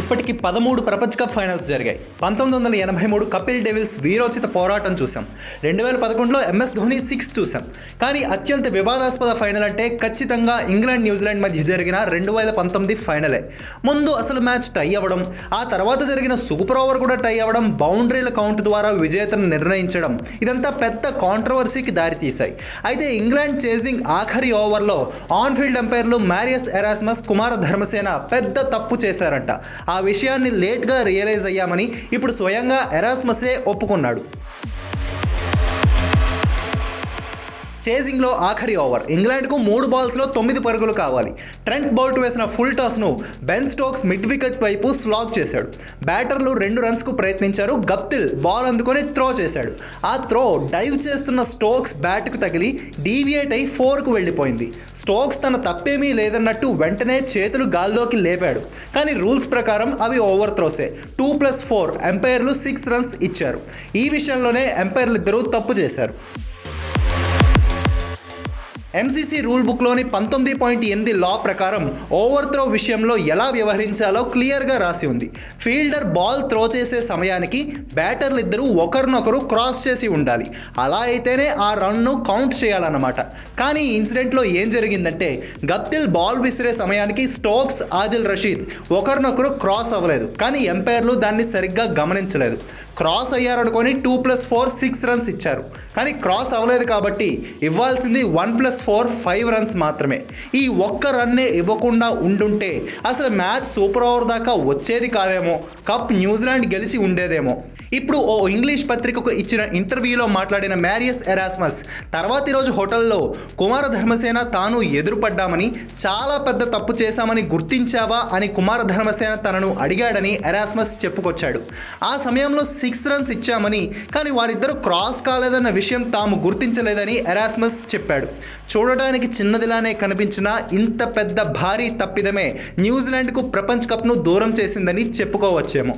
ఇప్పటికి పదమూడు ప్రపంచ కప్ ఫైనల్స్ జరిగాయి. పంతొమ్మిది వందల ఎనభై మూడు కపిల్ డెవిల్స్ వీరోచిత పోరాటం చూసాం రెండు వేల పదకొండులో ఎంఎస్ ధోని సిక్స్ చూసాం కానీ అత్యంత వివాదాస్పద ఫైనల్ అంటే ఖచ్చితంగా ఇంగ్లాండ్ న్యూజిలాండ్ మధ్య జరిగిన రెండు వేల పంతొమ్మిది ఫైనలే. ముందు అసలు మ్యాచ్ టై అవ్వడం ఆ తర్వాత జరిగిన సూపర్ ఓవర్ కూడా టై అవ్వడం బౌండరీల కౌంట్ ద్వారా విజేతను నిర్ణయించడం ఇదంతా పెద్ద కాంట్రవర్సీకి దారితీశాయి అయితే ఇంగ్లాండ్ చేజింగ్ ఆఖరి ఓవర్లో ఆన్ ఫీల్డ్ ఎంపైర్లు మ్యారియస్ ఎరాస్మస్ కుమార ధర్మసేన పెద్ద తప్పు చేశారంట. ఆ విషయాన్ని లేట్గా రియలైజ్ అయ్యామని ఇప్పుడు స్వయంగా ఎరాస్మసే ఒప్పుకున్నాడు. చేజింగ్లో ఆఖరి ఓవర్. ఇంగ్లాండ్కు మూడు బాల్స్లో తొమ్మిది పరుగులు కావాలి. ట్రెంట్ బౌల్ట్ వేసిన ఫుల్ టాస్ను బెన్ స్టోక్స్ మిడ్ వికెట్ వైపు స్లాగ్ చేశాడు. బ్యాటర్లు రెండు రన్స్కు ప్రయత్నించారు. గప్తిల్ బాల్ అందుకొని త్రో చేశాడు. ఆ త్రో డైవ్ చేస్తున్న స్టోక్స్ బ్యాట్కు తగిలి డీవియేట్ అయి ఫోర్కు వెళ్ళిపోయింది. స్టోక్స్ తన తప్పేమీ లేదన్నట్టు వెంటనే చేతులు గాల్లోకి లేపాడు. కానీ రూల్స్ ప్రకారం అవి over త్రోసే. Two plus four. ఎంపైర్లు six runs ఇచ్చారు. ఈ విషయంలోనే ఎంపైర్లు ఇద్దరూ తప్పు చేశారు. ఎంసీసీ రూల్ బుక్లోని పంతొమ్మిది పాయింట్ ఎనిమిది లా ప్రకారం ఓవర్ త్రో విషయంలో ఎలా వ్యవహరించాలో క్లియర్గా రాసి ఉంది. ఫీల్డర్ బాల్ త్రో చేసే సమయానికి బ్యాటర్లు ఇద్దరు ఒకరినొకరు క్రాస్ చేసి ఉండాలి. అలా అయితేనే ఆ రన్ను కౌంట్ చేయాలన్నమాట. కానీ ఈ ఇన్సిడెంట్లో ఏం జరిగిందంటే గప్తిల్ బాల్ విసిరే సమయానికి స్టోక్స్ ఆదిల్ రషీద్ ఒకరినొకరు క్రాస్ అవ్వలేదు. కానీ ఎంపైర్లు దాన్ని సరిగ్గా గమనించలేదు. Cross అయ్యారనుకొని two plus four six runs ఇచ్చారు. కానీ క్రాస్ అవ్వలేదు కాబట్టి ఇవ్వాల్సింది one plus four five runs మాత్రమే. ఈ ఒక్క రన్నే ఇవ్వకుండా ఉండుంటే అసలు మ్యాచ్ సూపర్ ఓవర్ దాకా వచ్చేది కాదేమో. కప్ న్యూజిలాండ్ గెలిచి ఉండేదేమో. ఇప్పుడు ఓ ఇంగ్లీష్ పత్రికకు ఇచ్చిన ఇంటర్వ్యూలో మాట్లాడిన మ్యారియస్ ఎరాస్మస్ తర్వాతి రోజు హోటల్లో కుమార ధర్మసేన తాను ఎదురుపడ్డామని చాలా పెద్ద తప్పు చేశామని గుర్తించావా అని కుమార ధర్మసేన తనను అడిగాడని ఎరాస్మస్ చెప్పుకొచ్చాడు. ఆ సమయంలో సిక్స్ రన్స్ ఇచ్చామని కానీ వారిద్దరూ క్రాస్ కాలేదన్న విషయం తాము గుర్తించలేదని ఎరాస్మస్ చెప్పాడు. చూడటానికి చిన్నదిలానే కనిపించిన ఇంత పెద్ద భారీ తప్పిదమే న్యూజిలాండ్కు ప్రపంచ కప్ను దూరం చేసిందని చెప్పుకోవచ్చేమో.